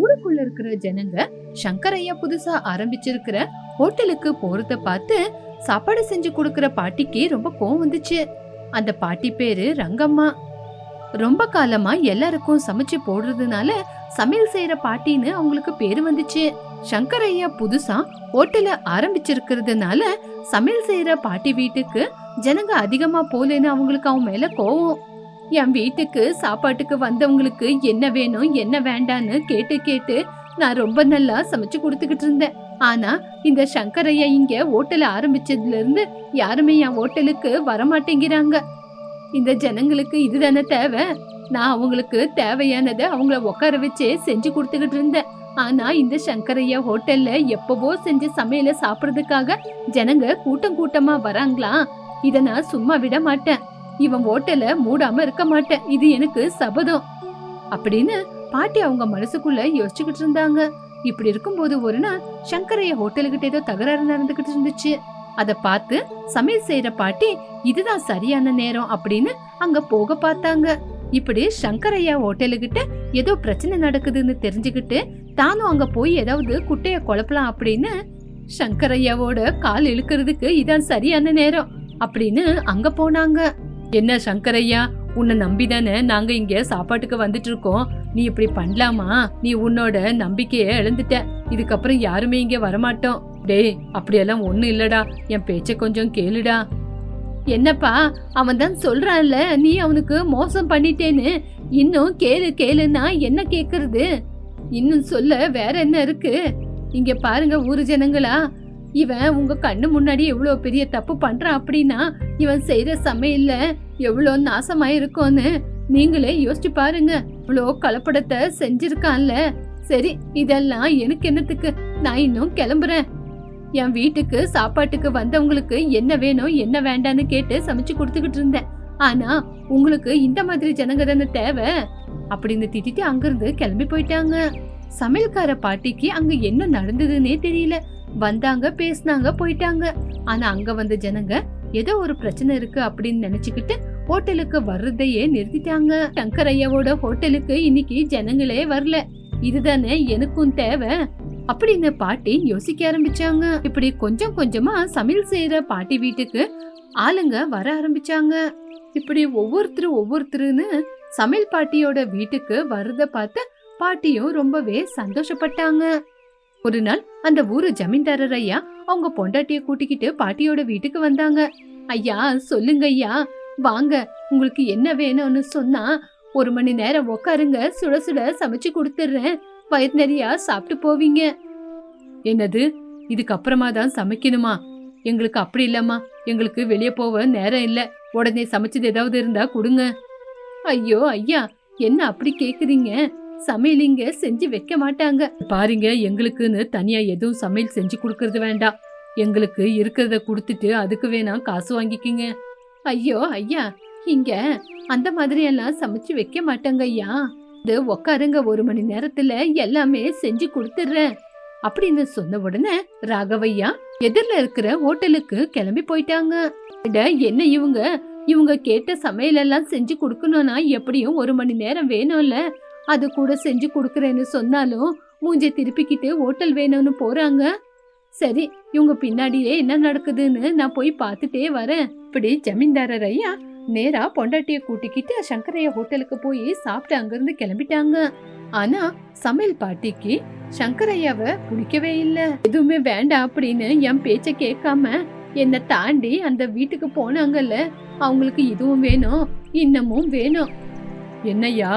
ஊருக்குள்ள இருக்கிற ஜனங்க சங்கரையா புதுசா ஆரம்பிச்சிருக்கிற ஹோட்டலுக்கு போறத பார்த்து சாப்பாடு செஞ்சு கொடுக்கற பாட்டிக்கு ரொம்ப கோவம் வந்துச்சு. அந்த பாட்டி பேரு ரங்கம்மா. ரொம்ப காலமா எல்லாருக்கும் சமைச்சு போடுறதுனால சமையல் செய்யற பாட்டின்னு அவங்களுக்கு பேரு வந்துச்சு. சங்கரையா புதுசா ஹோட்டல ஆரம்பிச்சிருக்கிறதுனால சமையல் செய்யற பாட்டி வீட்டுக்கு ஜனங்க அதிகமா போலேன்னு அவங்களுக்கு அவன் மேல கோவம். என் வீட்டுக்கு சாப்பாட்டுக்கு வந்தவங்களுக்கு என்ன வேணும் என்ன வேண்டான்னு கேட்டு கேட்டு நான் ரொம்ப நல்லா சமைச்சு கொடுத்துக்கிட்டு இருந்தேன். ஆனா இந்த சங்கரையா இங்க ஹோட்டல் ஆரம்பிச்சதுல இருந்து யாருமே என் ஹோட்டலுக்கு வரமாட்டேங்கிறாங்க. இந்த ஜனங்களுக்கு இதுதானே தேவை? நான் அவங்களுக்கு தேவையானதை அவங்கள உட்கார வச்சே செஞ்சு கொடுத்துக்கிட்டு இருந்தேன். ஆனா இந்த சங்கரையா ஹோட்டல்ல எப்பவோ செஞ்ச சமையல சாப்பிட்றதுக்காக ஜனங்க கூட்டம் கூட்டமா வராங்களா இதை நான் சும்மா விட மாட்டேன். இவன் ஓட்டல மூடாம இருக்க மாட்டேன். இது எனக்கு சபதம். அப்படின்னு பாட்டி அவங்க மனசுக்குள்ள யோசிச்சுக்கிட்டு இருந்தாங்க. இப்படி இருக்கும்போது ஒரு நாள் சங்கரைய ஹோட்டலுக்கிட்ட ஏதோ தகராறு நடந்துகிட்டு இருந்துச்சு. அத பார்த்து சமையல் செய்யற பாட்டி இதுதான் சரியான நேரம் அப்படின்னு அங்க போக பார்த்தாங்க. இப்படி சங்கரையா ஹோட்டலுக்கிட்ட ஏதோ பிரச்சனை நடக்குதுன்னு தெரிஞ்சுக்கிட்டு தானும் அங்க போய் ஏதாவது குட்டைய குழப்பலாம் அப்படின்னு சங்கரையாவோட கால் இழுக்கிறதுக்கு இதான் சரியான நேரம் அப்படின்னு அங்க போனாங்க. என்ன சங்கரையா உன்னை நம்பிதானே நாங்க இங்க சாப்பாட்டுக்கு வந்துட்டு இருக்கோம் நீ இப்படி பண்ணலாமா? நீ உன்னோட நம்பிக்கையே இழந்துட்ட. இதுக்கப்புறம் யாருமே இங்க வரமாட்டோம். டேய் அப்படியெல்லாம் ஒண்ணும் இல்லடா. என் பேச்ச கொஞ்சம் கேளுடா. என்னப்பா அவன் தான் சொல்றான்ல நீ அவனுக்கு மோசம் பண்ணிட்டேன்னு. இன்னும் கேளு கேளுன்னா என்ன கேக்குறது? இன்னும் சொல்ல வேற என்ன இருக்கு? இங்க பாருங்க ஊரு ஜனங்களா. இவன் உங்க கண்ணு முன்னாடி எவ்வளோ பெரிய தப்பு பண்றான் அப்படின்னா இவன் செய்யற சமையல்ல எவ்வளோ நாசமா இருக்கும்னு நீங்களே யோசிச்சு பாருங்க. இவ்வளோ கலப்படத்தை செஞ்சிருக்கான்ல. சரி இதெல்லாம் எனக்கு என்னத்துக்கு? நான் இன்னும் கிளம்புறேன். என் வீட்டுக்கு சாப்பாட்டுக்கு வந்தவங்களுக்கு என்ன வேணும் என்ன வேண்டான்னு கேட்டு சமைச்சு கொடுத்துக்கிட்டு இருந்தேன். ஆனா உங்களுக்கு இந்த மாதிரி ஜனங்க தானே தேவை? அப்படின்னு திட்டிட்டு அங்கிருந்து கிளம்பி போயிட்டாங்க. சமையல்கார பாட்டிக்கு அங்க என்ன நடந்ததுன்னே தெரியல. வந்தாங்க பேசினாங்க போயிட்டாங்க. ஆனா அங்க வந்த ஜனங்க ஏதோ ஒரு பிரச்சனை இருக்கு அப்படின்னு நினைச்சுக்கிட்டு ஹோட்டலுக்கு வர்றதையே நிறுத்திட்டாங்க. சங்கர் ஐயாவோட ஹோட்டலுக்கு இன்னைக்கு ஜனங்களே வரல. இதுதானே எனக்கும் தேவை அப்படின்னு பாட்டி யோசிக்க ஆரம்பிச்சாங்க. இப்படி கொஞ்சம் கொஞ்சமா சமையல் செய்யற பாட்டி வீட்டுக்கு ஆளுங்க வர ஆரம்பிச்சாங்க. இப்படி ஒவ்வொருத்தரும் ஒவ்வொருத்தருன்னு சமையல் பாட்டியோட வீட்டுக்கு வர்றத பார்த்து பாட்டியும் ரொம்பவே சந்தோஷப்பட்டாங்க. ஒரு நாள் அந்த ஊரு ஜமீன்தாரர் ஐயா அவங்க பொண்டாட்டிய கூட்டிக்கிட்டு பாட்டியோட வீட்டுக்கு வந்தாங்க. ஐயா சொல்லுங்க ஐயா. வாங்க உங்களுக்கு என்ன வேணும்னு சொன்னா ஒரு மணி நேரம் உட்காருங்க சுட சுட சமைச்சு கொடுத்துட்றேன் வயிறு நிறையா சாப்பிட்டு போவீங்க. என்னது? இதுக்கப்புறமா தான் சமைக்கணுமா? எங்களுக்கு அப்படி இல்லம்மா. எங்களுக்கு வெளியே போக நேரம் இல்லை. உடனே சமைச்சது ஏதாவது இருந்தா கொடுங்க. ஐயோ ஐயா என்ன அப்படி கேக்குறீங்க? சமையல் இங்க செஞ்சு வைக்க மாட்டாங்க. பாருங்க எங்களுக்குன்னு தனியா எதுவும் சமையல் செஞ்சு கொடுக்கறது வேண்டாம். எங்களுக்கு இருக்கிறத கொடுத்துட்டு அதுக்கு வேணா காசு வாங்கிக்கிங்க. ஐயோ ஐயா இங்க அந்த மாதிரி எல்லாம் சமைச்சு வைக்க மாட்டாங்க ஐயா. இது உக்காருங்க ஒரு மணி நேரத்துல எல்லாமே செஞ்சு கொடுத்துடுறேன் அப்படின்னு சொன்ன உடனே ராகவையா எதிர்ல இருக்கிற ஹோட்டலுக்கு கிளம்பி போயிட்டாங்க. என்ன இவங்க? இவங்க கேட்ட சமையல் எல்லாம் செஞ்சு கொடுக்கணும்னா எப்படியும் ஒரு மணி நேரம் வேணும்ல. அது கூட செஞ்சு கொடுக்குறேன்னு சொன்னாலும் மூஞ்சை திருப்பிக்கிட்டு ஹோட்டல் வேணும்னு போறாங்க. சரி இவங்க பின்னாடியே என்ன நடக்குதுன்னு நான் போய் பார்த்துட்டே வரேன். இப்படி ஜமீன்தாரர் ஐயா நேரா பொண்டாட்டிய கூட்டிக்கிட்டு சங்கரையா ஹோட்டலுக்கு போய் சாப்பிட்டு அங்கிருந்து கிளம்பிட்டாங்க. ஆனா சமையல் பாட்டிக்கு சங்கரையாவை பிடிக்கவே இல்லை. எதுவுமே வேண்டாம் அப்படின்னு என் பேச்ச கேட்காம என்னை தாண்டி அந்த வீட்டுக்கு போனாங்கல்ல அவங்களுக்கு இதுவும் வேணும் இன்னமும் வேணும். என்னய்யா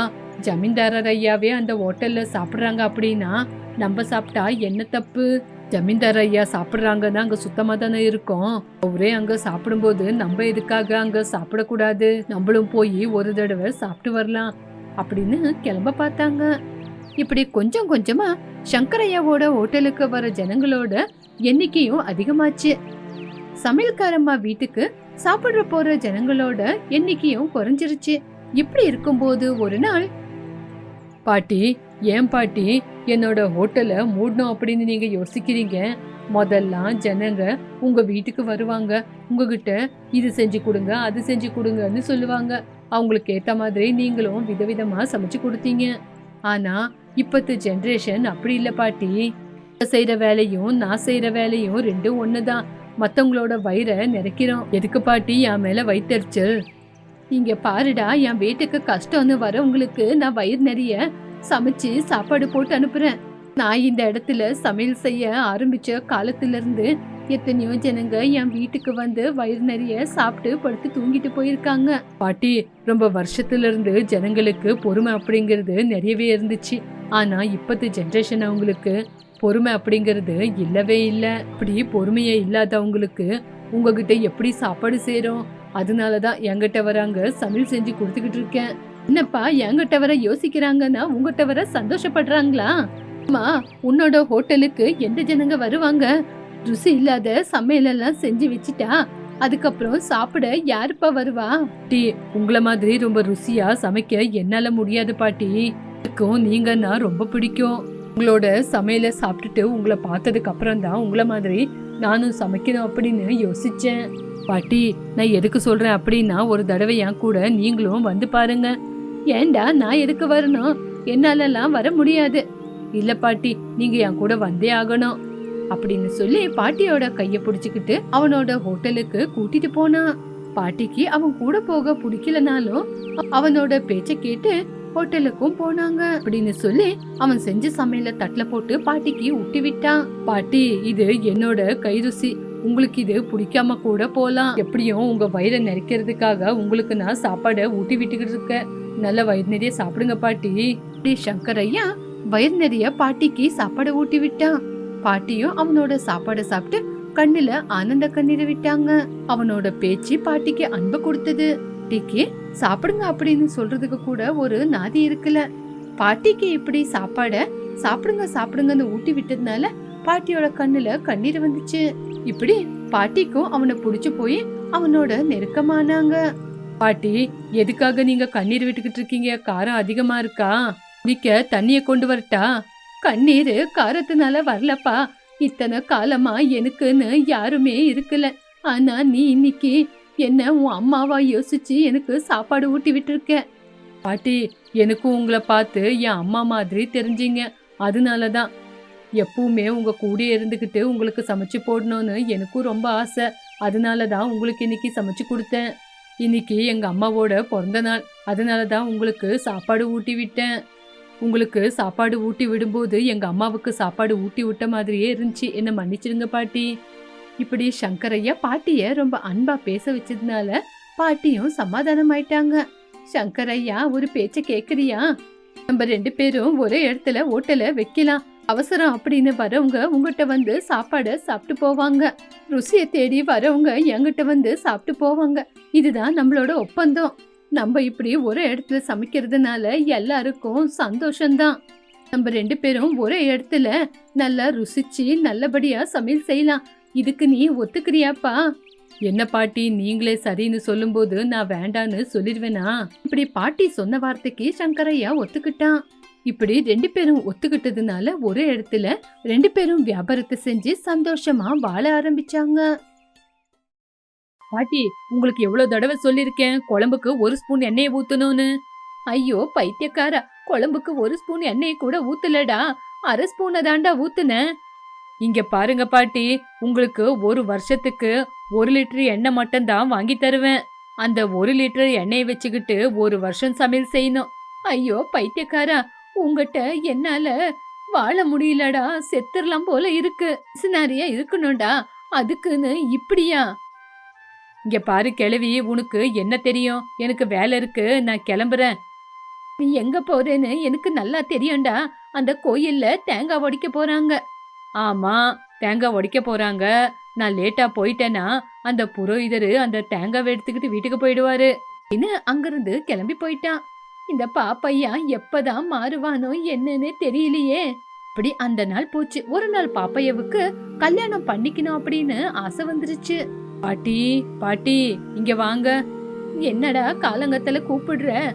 ஜமீன்தாரர் ஐயாவே அந்த ஹோட்டல்ல சாப்பிட்றாங்க அப்படின்னா நம்ம சாப்பிட்டா என்ன தப்பு? ஜமீன்தார் ஐயா சாப்பிட்றாங்கன்னா அங்கே சுத்தமாக தானே இருக்கும். அவரே அங்கே சாப்பிடும்போது நம்ம எதுக்காக அங்கே சாப்பிடக்கூடாது? நம்மளும் போய் ஒரு தடவை சாப்பிட்டு வரலாம் அப்படின்னு கிளம்ப பார்த்தாங்க. இப்படி கொஞ்சம் கொஞ்சமாக சங்கரையாவோட ஹோட்டலுக்கு வர ஜனங்களோட எண்ணிக்கையும் அதிகமாச்சு. சமையல்காரம்மா வீட்டுக்கு சாப்பிட்ற போற ஜனங்களோட எண்ணிக்கையும் குறைஞ்சிருச்சு. இப்படி இருக்கும்போது ஒரு நாள் பாட்டி ஏன் பாட்டி என்னோட ஹோட்டலை மூடணும் அப்படின்னு நீங்க யோசிக்கிறீங்க? முதல்லாம் ஜனங்க உங்க வீட்டுக்கு வருவாங்க. உங்ககிட்ட இது செஞ்சு கொடுங்க அது செஞ்சு கொடுங்கன்னு சொல்லுவாங்க. அவங்களுக்கு ஏற்ற மாதிரி நீங்களும் விதவிதமாக சமைச்சு கொடுத்தீங்க. ஆனால் இப்பத்து ஜென்ரேஷன் அப்படி இல்லை பாட்டி. செய்கிற வேலையும் நான் செய்கிற வேலையும் ரெண்டும் ஒன்று தான் மற்றவங்களோட வயிறை நிறைக்கிறோம். எதுக்கு பாட்டி என் மேலே வயிற்றுச்சல் இங்க பாருடா என் வீட்டுக்கு கஷ்டம்னு வரவங்களுக்கு நான் வயிறு நிறைய சமைச்சு சாப்பாடு போட்டு அனுப்புறேன். நான் இந்த இடத்துல சமையல் செய்ய ஆரம்பிச்ச காலத்துல இருந்து எத்தனையோ ஜனங்க என் வீட்டுக்கு வந்து வயிறு நிறைய சாப்பிட்டு படுத்து தூங்கிட்டு போயிருக்காங்க. பாட்டி ரொம்ப வருஷத்துல இருந்து ஜனங்களுக்கு பொறுமை அப்படிங்கிறது நிறையவே இருந்துச்சு. ஆனா இப்பத்து ஜென்ரேஷன் அவங்களுக்கு பொறுமை அப்படிங்கிறது இல்லவே இல்லை. அப்படி பொறுமையே இல்லாதவங்களுக்கு உங்ககிட்ட எப்படி சாப்பாடு அதனால தான் என்கிட்ட வராங்க சமையல் செஞ்சு கொடுத்துக்கிட்டு இருக்கேன். என்னப்பா என்கிட்ட வர யோசிக்கிறாங்கன்னா உங்ககிட்ட வர சந்தோஷப்படுறாங்களா? அம்மா உன்னோட ஹோட்டலுக்கு எந்த ஜனங்க வருவாங்க? ருசி இல்லாத சமையலெல்லாம் செஞ்சு வச்சுட்டா அதுக்கப்புறம் சாப்பிட யாருப்பா வருவா? டி உங்களை மாதிரி ரொம்ப ருசியா சமைக்க என்னால முடியாது பாட்டி. எனக்கும் நீங்கன்னா ரொம்ப பிடிக்கும். உங்களோட சமையலை சாப்பிட்டுட்டு உங்களை பார்த்ததுக்கு அப்புறம் தான் உங்களை மாதிரி நானும் சமைக்கணும் அப்படின்னு யோசிச்சேன். பாட்டி நான் எதுக்கு சொல்றேன் அப்படின்னா ஒரு தடவை என் கூட நீங்களும் வந்து பாருங்க. ஏன்டா நான் எதுக்கு வரணும்? என்னாலலாம் வர முடியாது. இல்ல பாட்டி நீங்க என் கூட வந்தே ஆகணும். அப்படின்னு சொல்லி பாட்டியோட கைய புடிச்சுக்கிட்டு அவனோட ஹோட்டலுக்கு கூட்டிட்டு போனான் பாட்டிக்கு அவன் கூட போக பிடிக்கலனாலும் அவனோட பேச்ச கேட்டு ஹோட்டலுக்கும் போனாங்க அப்படின்னு சொல்லி அவன் செஞ்ச சமையல தட்டுல போட்டு பாட்டிக்கு ஊட்டி விட்டான். பாட்டி இது என்னோட கைருசி. உங்களுக்கு இது பிடிக்காம கூட போலாம். எப்படியும் உங்க வயிறை நிறைக்கிறதுக்காக உங்களுக்கு நான் சாப்பாடை ஊட்டி விட்டுக்கிட்டு இருக்கேன். நல்ல வயிறு நிறைய சாப்பிடுங்க பாட்டி. அப்படி சங்கர் ஐயா வயிறு நிறைய பாட்டிக்கு சாப்பாடை ஊட்டி விட்டான். பாட்டியும் அவனோட சாப்பாடை சாப்பிட்டு கண்ணுல ஆனந்த கண்ணீரை விட்டாங்க. அவனோட பேச்சு பாட்டிக்கு அன்பு கொடுத்தது. டிக்கி சாப்பிடுங்க அப்படின்னு சொல்றதுக்கு கூட ஒரு நாதி இருக்குல்ல பாட்டிக்கு இப்படி சாப்பாட சாப்பிடுங்க சாப்பிடுங்கன்னு ஊட்டி விட்டதுனால பாட்டியோட கண்ணுல கண்ணீர் வந்துச்சு. இப்படி பாட்டிக்கும் அவனை புடிச்சு போய் அவனோட நெருக்கமானாங்க. பாட்டி எதுக்காக நீங்க கண்ணீர் விட்டுக்கிட்டு இருக்கீங்க? காரம் அதிகமா இருக்கா? குடிக்க தண்ணிய கொண்டு வரட்டா? கண்ணீர் காரத்தினால வரலப்பா. இத்தனை காலமா எனக்குன்னு யாருமே இருக்கல. ஆனா நீ இன்னைக்கு என்ன உன் அம்மாவா யோசிச்சு எனக்கு சாப்பாடு ஊட்டி விட்டுருக்க? பாட்டி எனக்கும் உங்களை பார்த்து என் அம்மா மாதிரி தெரிஞ்சீங்க. அதனால தான் எப்பவுமே உங்கள் கூடயே இருந்துக்கிட்டு உங்களுக்கு சமைச்சு போடணும்னு எனக்கும் ரொம்ப ஆசை. அதனால தான் உங்களுக்கு இன்னைக்கு சமைச்சு கொடுத்தேன். இன்னைக்கு எங்கள் அம்மாவோட பிறந்த நாள். அதனால தான் உங்களுக்கு சாப்பாடு ஊட்டி விட்டேன். உங்களுக்கு சாப்பாடு ஊட்டி விடும்போது எங்கள் அம்மாவுக்கு சாப்பாடு ஊட்டி விட்ட மாதிரியே இருந்துச்சு. என்னை மன்னிச்சிடுங்க பாட்டி. இப்படி சங்கரையா பாட்டியை ரொம்ப அன்பாக பேச வச்சதுனால பாட்டியும் சமாதானம் ஆயிட்டாங்க சங்கரையா ஒரு பேச்சை கேட்குறியா நம்ம ரெண்டு பேரும் ஒரே இடத்துல ஓட்டலை வைக்கலாம். அவசரம் அப்படின்னு வரவங்க உங்ககிட்ட வந்து சாப்பாடை சாப்பிட்டு போவாங்க. ருசியை தேடி வரவங்க என்கிட்ட வந்து சாப்பிட்டு போவாங்க. இதுதான் நம்மளோட ஒப்பந்தம். நம்ம இப்படி ஒரு இடத்துல சமைக்கிறதுனால எல்லாருக்கும் சந்தோஷம்தான். நம்ம ரெண்டு பேரும் ஒரே இடத்துல நல்லா ருசிச்சு நல்லபடியா சமையல் செய்யலாம். இதுக்கு நீ ஒத்துக்கிறியாப்பா? என்ன பாட்டி நீங்களே சரின்னு சொல்லும்போது நான் வேண்டான்னு சொல்லிடுவேனா? இப்படி பாட்டி சொன்ன வார்த்தைக்கு சங்கரையா ஒத்துக்கிட்டான். இப்படி ரெண்டு பேரும் ஒத்துக்கிட்டதுனால ஒரு இடத்துல ரெண்டு பேரும் வியாபாரத்தை செஞ்சு சந்தோஷமா வாழ ஆரம்பிச்சாங்க. பாட்டி உங்களுக்கு எவ்வளவு தடவை சொல்லிருக்கேன் குழம்புக்கு ஒரு ஸ்பூன் எண்ணெயை ஊத்தணும்னு. ஐயோ பைத்தியக்காரா குழம்புக்கு ஒரு ஸ்பூன் எண்ணெயை கூட ஊத்தலடா. அரை ஸ்பூனை தாண்டா ஊத்துனேன். இங்க பாருங்க பாட்டி உங்களுக்கு ஒரு வருஷத்துக்கு ஒரு லிட்டர் எண்ணெய் மட்டும் தான் வாங்கி தருவேன். அந்த ஒரு லிட்டர் எண்ணெயை வச்சுக்கிட்டு ஒரு வருஷம் சமையல் செய்யணும். ஐயோ பைத்தியக்காரா உங்ககிட்ட என்னால வாழ முடியலடா செத்துடலாம் போல இருக்கு. சினாரியா இருக்கணும்டா அதுக்குன்னு இப்படியா? இங்க பாரு கிழவி உனக்கு என்ன தெரியும்? எனக்கு வேலை இருக்கு நான் கிளம்புறேன். நீ எங்க போறேன்னு எனக்கு நல்லா தெரியும்டா. அந்த கோயில்ல தேங்காய் உடைக்க போறாங்க. ஆமா தேங்காய் உடைக்க போறாங்க. நான் லேட்டா போயிட்டேன்னா அந்த புரோகிதரு அந்த தேங்காவை எடுத்துக்கிட்டு வீட்டுக்கு போயிடுவாரு. இன்னும் அங்கிருந்து கிளம்பி போயிட்டான். இந்த பாப்பையா எப்பதான் மாறுவானோ என்னன்னு தெரியலையே. அப்படி அந்த நாள் போச்சு. ஒரு நாள் பாப்பையாவுக்கு கல்யாணம் பண்ணிக்கணும் அப்படின்னு ஆசை வந்துருச்சு. பாட்டி பாட்டி இங்க வாங்க. என்னடா காலங்கத்துல கூப்பிடுற?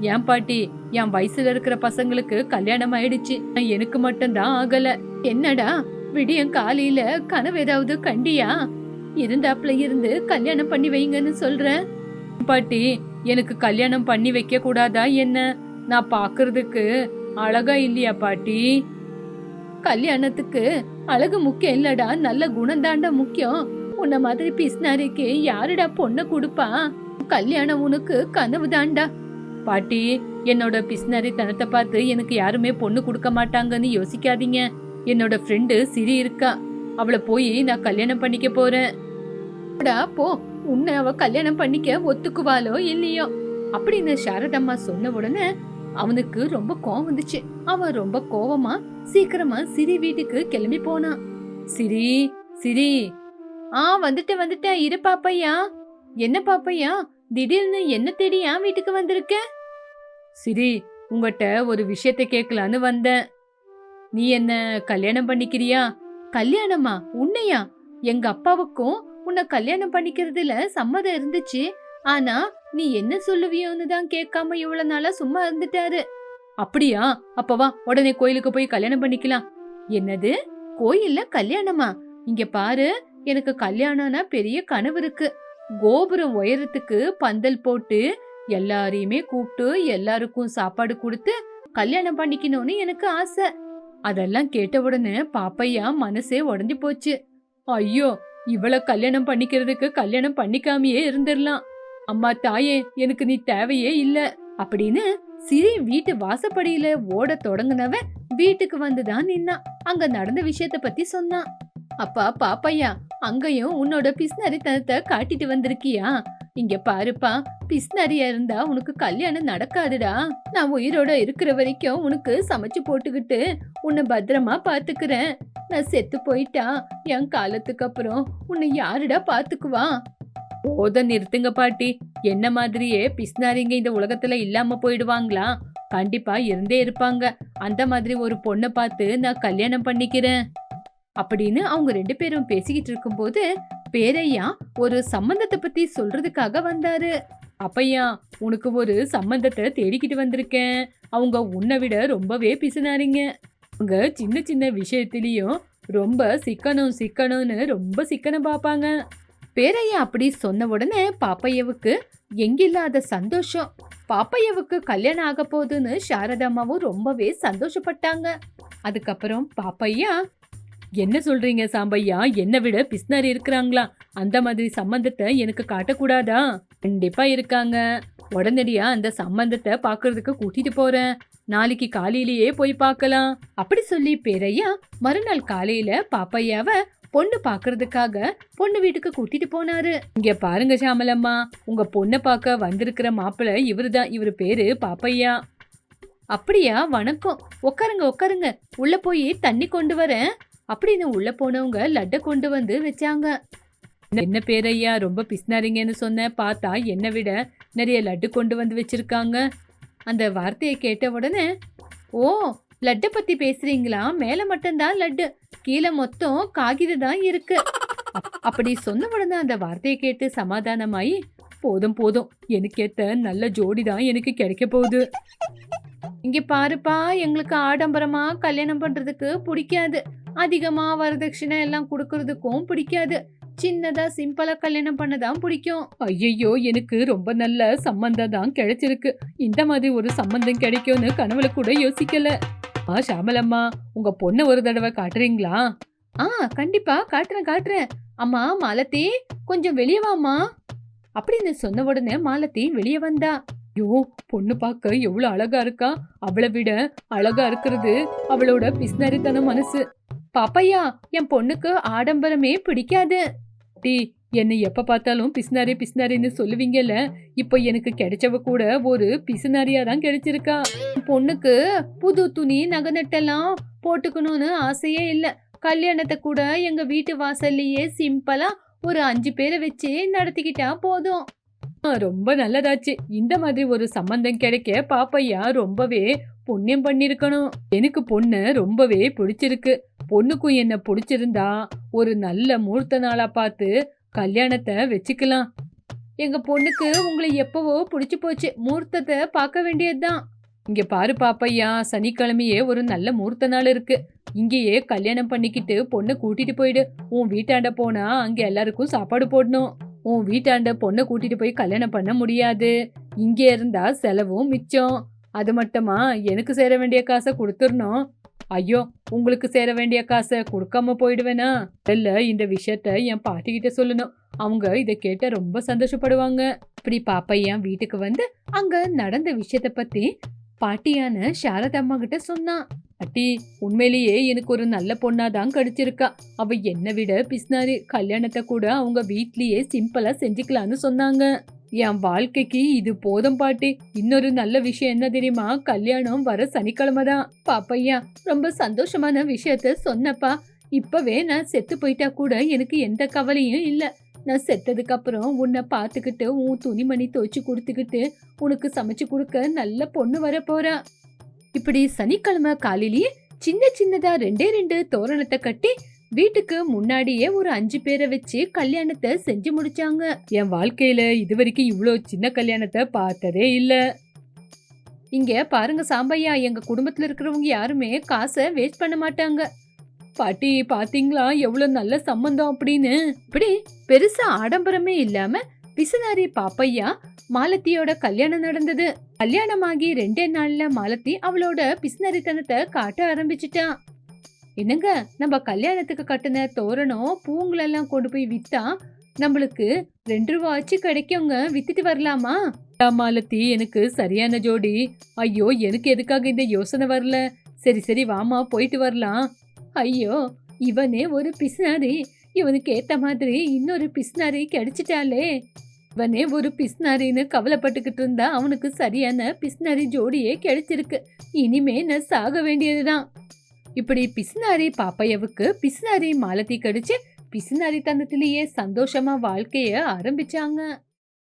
ஏன் பாட்டி என் வயசுல இருக்கிற பசங்களுக்கு கல்யாணம் ஆயிடுச்சு. எனக்கு மட்டும்தான் ஆகல. என்னடா? விடியம் காலையில கனவு ஏதாவது கண்டியா? இருந்தாப்ல இருந்து கல்யாணம் பண்ணி வைங்கன்னு சொல்றேன் பாட்டி எனக்கு கல்யாணம் பண்ணி வைக்க கூடாதா என்ன? நான் பாக்குறதுக்கு அழகா இல்லையா பாட்டி? கல்யாணத்துக்கு அழகு முக்கியம் இல்லடா நல்ல குணந்தாண்டா முக்கியம். உன்ன மாதிரி பிஸ்னாரிக்கு யாருடா பொண்ணு கொடுப்பா? கல்யாணம் உனக்கு கனவு தாண்டா. பாட்டி என்னோட பிஸ்னாரி தனத்தை பார்த்து எனக்கு யாருமே பொண்ணு கொடுக்க மாட்டாங்கன்னு யோசிக்காதீங்க. என்னோட ஃப்ரெண்டு சிரி இருக்கா. அவளை போய் நான் கல்யாணம் பண்ணிக்க போறேன். அடா, போ. உன்னை அவ கல்யாணம் பண்ணிக்க ஒத்துக்குவாளோ இல்லையோ? அப்படின்னு சாரதம்மா சொன்ன உடனே அவனுக்கு ரொம்ப கோவம் வந்துச்சு. அவன் ரொம்ப கோவமா சீக்கிரமா சிரி வீட்டுக்கு கிளம்பி போனான் சிரி சிரி. ஆ வந்துட்டேன் வந்துட்டேன் இரு பாப்பையா. என்ன பாப்பையா? திடீர்னு என்ன தேடி என் வீட்டுக்கு வந்திருக்க? சிரி உங்ககிட்ட ஒரு விஷயத்தை கேட்கலான்னு வந்தேன். நீ என்ன கல்யாணம் பண்ணிக்கிறியா? கல்யாணமா? உன்னையா? எங்க அப்பாவுக்கும் உன்னை கல்யாணம் பண்ணிக்கிறதுல சம்மதம் இருந்துச்சு. ஆனா நீ என்ன சொல்லுவியோன்னு தான் கேட்காம இவ்வளவு நாளா சும்மா இருந்துட்டாரு. அப்படியா? அப்பவா உடனே கோயிலுக்கு போய் கல்யாணம் பண்ணிக்கலாம். என்னது? கோயில்ல கல்யாணமா? இங்க பாரு எனக்கு கல்யாணம்னா பெரிய கனவு இருக்கு. கோபுரம் உயரத்துக்கு பந்தல் போட்டு எல்லாரையுமே கூப்பிட்டு எல்லாருக்கும் சாப்பாடு கொடுத்து கல்யாணம் பண்ணிக்கணும்னு எனக்கு ஆசை. அதெல்லாம் கேட்ட உடனே பாப்பையா மனசே உடஞ்சி போச்சு. ஐயோ இவள கல்யாணம் பண்ணிக்கிறதுக்கு கல்யாணம் பண்ணிக்காமையே இருந்துடலாம் அம்மா தாயே எனக்கு நீ தேவையே இல்ல. அப்படின்னு சிரி வீட்டு வாசப்படியில ஓட தொடங்கினவன் வீட்டுக்கு வந்துதான் நின்னான். அங்க நடந்த விஷயத்த பத்தி சொன்னான். அப்பா பாப்பையா அங்கேயும் உன்னோட பிஸ்னரித்தனத்தை காட்டிட்டு வந்திருக்கியா? இங்க பாருப்பா பிஸ்னரியா இருந்தா உனக்கு கல்யாணம் நடக்காதுடா. நான் உயிரோட இருக்கிற வரைக்கும் உனக்கு சமைச்சு போட்டுக்கிட்டு உன்னை பத்திரமா பாத்துக்கிறேன். நான் செத்து போயிட்டா என் காலத்துக்கு அப்புறம் உன்னை யாருடா பாத்துக்குவா? போத நிறுத்துங்க பாட்டி. என்ன மாதிரியே பிஸ்னாரிங்க இந்த உலகத்துல இல்லாம போயிடுவாங்களா? கண்டிப்பா இருந்தே இருப்பாங்க. அந்த மாதிரி ஒரு பொண்ணை பார்த்து நான் கல்யாணம் பண்ணிக்கிறேன். அப்படின்னு அவங்க ரெண்டு பேரும் பேசிக்கிட்டு இருக்கும்போது பேரையா ஒரு சம்பந்தத்தை பத்தி சொல்றதுக்காக வந்தாரு. அப்பையா உனக்கு ஒரு சம்பந்தத்தை தேடிக்கிட்டு வந்திருக்கேன். அவங்க உன்னை விட ரொம்பவே பிசுனாரிங்க. அவங்க சின்ன சின்ன விஷயத்திலயும் ரொம்ப சிக்கனம் சிக்கனம்னு ரொம்ப சிக்கனம் பார்ப்பாங்க பேரையா அப்படி சொன்ன உடனே பாப்பையவுக்கு எங்கில்லாத சந்தோஷம். பாப்பையவுக்கு கல்யாணம் ஆக போகுதுன்னு சாரதாம்மாவும் ரொம்பவே சந்தோஷப்பட்டாங்க. அதுக்கப்புறம் பாப்பையா என்ன சொல்றீங்க சாம்பையா என்னை விட பிஸ்னாரி இருக்கிறாங்களா? அந்த மாதிரி சம்பந்தத்தை எனக்கு காட்டக்கூடாதா? கண்டிப்பா இருக்காங்க. உடனடியா அந்த சம்பந்தத்தை பார்க்கறதுக்கு கூட்டிட்டு போறேன். நாளைக்கு காலையிலேயே போய் பார்க்கலாம். அப்படி சொல்லி பெரையா மறுநாள் காலையில பாப்பையாவ பொண்ணு பார்க்கறதுக்காக பொண்ணு வீட்டுக்கு கூட்டிட்டு போனாரு. இங்க பாருங்க சாமலம்மா உங்க பொண்ணை பார்க்க வந்திருக்கிற மாப்பிள்ளை இவருதான் இவர் பேரு பாப்பையா. அப்படியா வணக்கம். உட்காருங்க உட்காருங்க. உள்ள போய் தண்ணி கொண்டு வரேன். அப்படின்னு உள்ள போனவங்க லட்டை கொண்டு வந்து வச்சாங்க. என்ன பேரையா ரொம்ப பிஸ்னாரிங்கன்னு சொன்ன பார்த்தா என்னை விட நிறைய லட்டு கொண்டு வந்து வச்சிருக்காங்க. அந்த வார்த்தையை கேட்ட உடனே ஓ லட்டை பத்தி பேசுறீங்களா? மேல மட்டும்தான் லட்டு. கீழே மொத்தம் காகிதம் தான் இருக்கு. அப்படி சொன்ன உடனே அந்த வார்த்தையை கேட்டு சமாதானமாயி போதும் போதும். எனக்கு ஏத்த நல்ல ஜோடி தான் எனக்கு கிடைக்க போகுது. இங்க பாருப்பா எங்களுக்கு ஆடம்பரமா கல்யாணம் பண்றதுக்கு பிடிக்காது. அதிகமா வரதட்சணை எல்லாம் கொடுக்கறதுக்கும் பிடிக்காது. சின்னதா சிம்பிளா கல்யாணம் பண்ணதான் பிடிக்கும். ஐயையோ எனக்கு ரொம்ப நல்ல சம்பந்தம் தான் கிடைச்சிருக்கு. இந்த மாதிரி ஒரு சம்பந்தம் கிடைக்கும்னு கனவுல கூட யோசிக்கல. ஆ ஷாமலம்மா உங்க பொண்ணை ஒரு தடவை காட்டுறீங்களா? ஆ கண்டிப்பா காட்டுறேன் காட்டுறேன். அம்மா மாலத்தி கொஞ்சம் வெளியே வாமா அப்படின்னு சொன்ன உடனே மாலத்தி வெளியே வந்தா. ஐயோ பொண்ணு பார்க்க எவ்வளவு அழகா இருக்கா. அவளை விட அழகா இருக்கிறது அவளோட பிஸ்னரித்தனம் மனசு. பாப்பையா என் பொண்ணுக்கு ஆடம்பரமே பிடிக்காது. டி என்னை எப்ப பார்த்தாலும் பிசுனாரி பிசுனாரின்னு சொல்லுவீங்கல்ல. இப்போ எனக்கு கிடைச்சவ கூட ஒரு பிசுனாரியா தான் கிடைச்சிருக்கா. பொண்ணுக்கு புது துணி நகை நட்டெல்லாம் போட்டுக்கணும்னு ஆசையே இல்ல. கல்யாணத்தை கூட எங்க வீட்டு வாசல்லையே சிம்பிளா ஒரு அஞ்சு பேரை வச்சு நடத்திக்கிட்டா போதும். ரொம்ப நல்லதாச்சு. இந்த மாதிரி ஒரு சம்பந்தம் கிடைக்க பாப்பையா ரொம்பவே புண்ணியம் பண்ணிருக்கணும். எனக்கு பொண்ணு ரொம்பவே பிடிச்சிருக்கு. பொண்ணுக்கும் என்ன பிடிச்சிருந்தா ஒரு நல்ல முகூர்த்த நாளா பார்த்து கல்யாணத்தை வச்சுக்கலாம். எங்க பொண்ணுக்கு உங்களை எப்பவோ பிடிச்சு போச்சு. முகூர்த்தத்தை பார்க்க வேண்டியதுதான். இங்க பாரு பாப்பையா சனிக்கிழமையே ஒரு நல்ல முகூர்த்த நாள் இருக்கு. இங்கேயே கல்யாணம் பண்ணிக்கிட்டு பொண்ணை கூட்டிட்டு போயிடு. உன் வீட்டாண்ட போனா அங்க எல்லாருக்கும் சாப்பாடு போடணும். உன் வீட்டாண்ட பொண்ணை கூட்டிட்டு போய் கல்யாணம் பண்ண முடியாது. இங்கே இருந்தா செலவும் மிச்சம். அது மட்டுமா எனக்கு சேர வேண்டிய காசை கொடுத்துடணும். ஐயோ உங்களுக்கு சேர வேண்டிய காசை கொடுக்காம போயிடுவேனா? இல்ல இந்த விஷயத்த என் பாட்டி கிட்ட சொல்லணும். அவங்க இதை கேட்ட ரொம்ப சந்தோஷப்படுவாங்க. இப்படி என் வீட்டுக்கு வந்து அங்க நடந்த விஷயத்த பத்தி பாட்டியான சாரதம்மா கிட்ட சொன்னான் பாட்டி உண்மையிலேயே எனக்கு ஒரு நல்ல பொண்ணா தான் கிடைச்சிருக்கா. அவ என்னை விட பிஸ்னாரி கல்யாணத்தை கூட அவங்க வீட்லயே சிம்பிளா செஞ்சுக்கலான்னு சொன்னாங்க. என் வாழ்க்கைக்கு இது போதும் பாட்டி. இன்னொரு நல்ல விஷயம் என்ன தெரியுமா? கல்யாணம் வர சனிக்கிழமை தான். பாப்பையா ரொம்ப சந்தோஷமான விஷயத்த சொன்னப்பா. இப்பவே நான் செத்து போயிட்டா கூட எனக்கு எந்த கவலையும் இல்ல. நான் செத்ததுக்கு அப்புறம் உன்னை பார்த்துக்கிட்டு உன் துணிமணி துவைச்சு கொடுத்துக்கிட்டு உனக்கு சமைச்சு கொடுக்க நல்ல பொண்ணு வர போறா. இப்படி சனிக்கிழமை காலையிலேயே சின்ன சின்னதா ரெண்டே ரெண்டு தோரணத்தை கட்டி வீட்டுக்கு முன்னாடியே ஒரு அஞ்சு பேரை வச்சு கல்யாணத்தை செஞ்சு முடிச்சாங்க. என் வாழ்க்கையில இது வரைக்கும் இவ்வளோ சின்ன கல்யாணத்தை பார்த்ததே இல்ல. இங்க பாருங்க சாம்பையா எங்க குடும்பத்துல இருக்கிறவங்க யாருமே காசை வேஸ்ட் பண்ண மாட்டாங்க. பாட்டி பாத்தீங்களா? எவ்வளவு நல்ல சம்பந்தம் அப்படின்னு. இப்படி பெருசா ஆடம்பரமே இல்லாம பிசுனாரி பாப்பையா மாலத்தியோட கல்யாணம் நடந்தது. கல்யாணமாகி ரெண்டே நாள்ல மாலத்தி அவளோட பிசுனரித்தனத்தை காட்ட ஆரம்பிச்சிட்டான் என்னங்க நம்ம கல்யாணத்துக்கு கட்டின தோரணம் பூங்களெல்லாம் கொண்டு போய் வித்தா நம்மளுக்கு ரெண்டு ரூபா ஆச்சு கிடைக்குங்க. வித்துட்டு வரலாமா? மாலத்தி எனக்கு சரியான ஜோடி. ஐயோ எனக்கு எதுக்காக இந்த யோசனை வரல? சரி சரி வாமா போயிட்டு வரலாம். ஐயோ இவனே ஒரு பிஸ்னாரி இவனுக்கு ஏத்த மாதிரி இன்னொரு பிஸ்னாரி கிடைச்சிட்டாலே இவனே ஒரு பிஸ்னாரின்னு கவலைப்பட்டுக்கிட்டு இருந்தா அவனுக்கு சரியான பிஸ்னாரி ஜோடியே கிடைச்சிருக்கு. இனிமே நான் சாக வேண்டியதுதான். இப்படி பிசுனாரி பாப்பையவுக்கு பிசுனாரி மாலத்தி கடிச்சு பிசுனாரி தந்தத்திலேயே சந்தோஷமா வாழ்க்கைய ஆரம்பிச்சாங்க.